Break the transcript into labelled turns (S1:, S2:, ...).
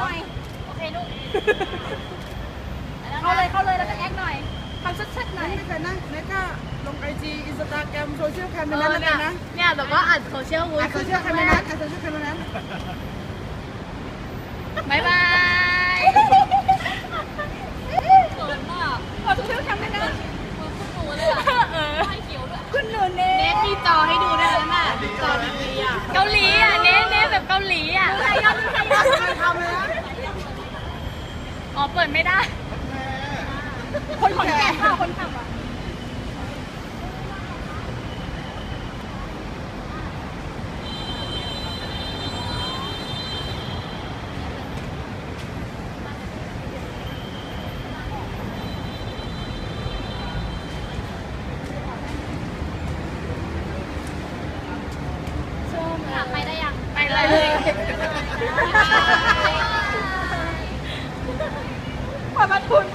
S1: หน่อยโอเคลูกเข้าเลยเข้าเลยแล้วก็แอคหน่อยทำชัดๆหน่อย
S2: ไม่เคยนะแม่ก็ลงไอจีอินสตาแกรมโซเชียลแคมในนั้นแล้วกันนะ
S1: เนี่ยแบบว่าอัดโซเชียลวูด
S2: อะโซเชียลแคมในนั้นอะโซเชียลแคมในนั้น
S1: บายบายเขินมากขอโซเชียลแคมในนั้ อ๋อเปิดไม่ได้ คนขอนแก่นค่ะคนขับอะอยากไปได้ยัง ไปเลย ขอบคุณ